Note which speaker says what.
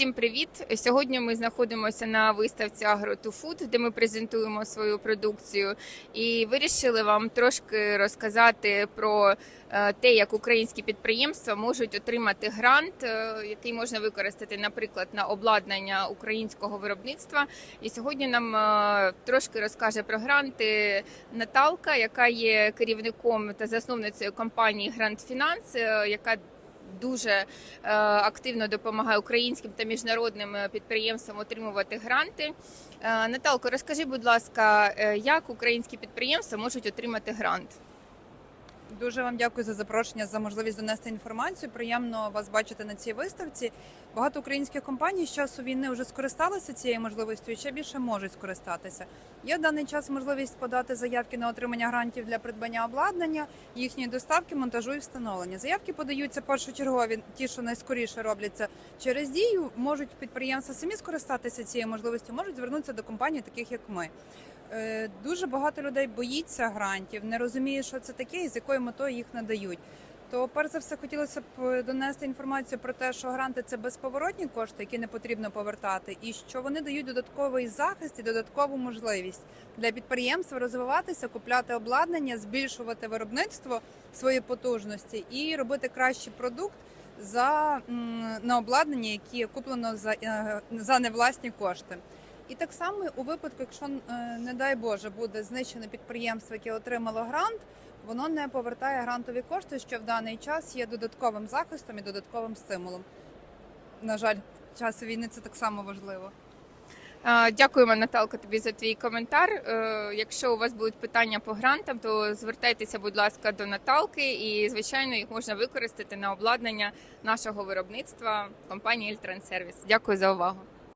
Speaker 1: Усім привіт! Сьогодні ми знаходимося на виставці AgroToFood, де ми презентуємо свою продукцію, і вирішили вам трошки розказати про е, те, як українські підприємства можуть отримати грант, е, який можна використати, наприклад, на обладнання українського виробництва. І сьогодні нам е, трошки розкаже про гранти Наталка, яка є керівником та засновницею компанії Грант Фінанс, яка дуже е, активно допомагає українським та міжнародним е, підприємствам отримувати гранти. Е, Наталко, розкажи, будь ласка, як українські підприємства можуть отримати грант?
Speaker 2: Дуже вам дякую за запрошення, за можливість донести інформацію. Приємно вас бачити на цій виставці. Багато українських компаній з часу війни вже скористалися цією можливістю і ще більше можуть скористатися. Є в даний час можливість подати заявки на отримання грантів для придбання обладнання, їхньої доставки, монтажу і встановлення. Заявки подаються першочергові, ті, що найскоріше робляться через дію. Можуть підприємства самі скористатися цією можливістю, можуть звернутися до компаній, таких як ми. Е, Дуже багато людей боїться грантів, не розуміє, що це таке і з якою метою їх надають. То перш за все хотілося б донести інформацію про те, що гранти це безповоротні кошти, які не потрібно повертати, і що вони дають додатковий захист і додаткову можливість для підприємств розвиватися, купляти обладнання, збільшувати виробництво свої потужності і робити кращий продукт за на обладнання, яке куплено за, е, за невласні кошти. І так само у випадку, якщо е, не дай Боже буде знищене підприємство, яке отримало грант, воно не повертає грантові кошти, що в даний час є додатковим захистом і додатковим стимулом. На жаль, в часі війни це так само важливо.
Speaker 1: Дякуємо, Наталко, тобі за твій коментар. Е, Якщо у вас будуть питання по грантам, то звертайтеся, будь ласка, до Наталки, і звичайно їх можна використати на обладнання нашого виробництва компанії Ільтрансервіс. Дякую за увагу.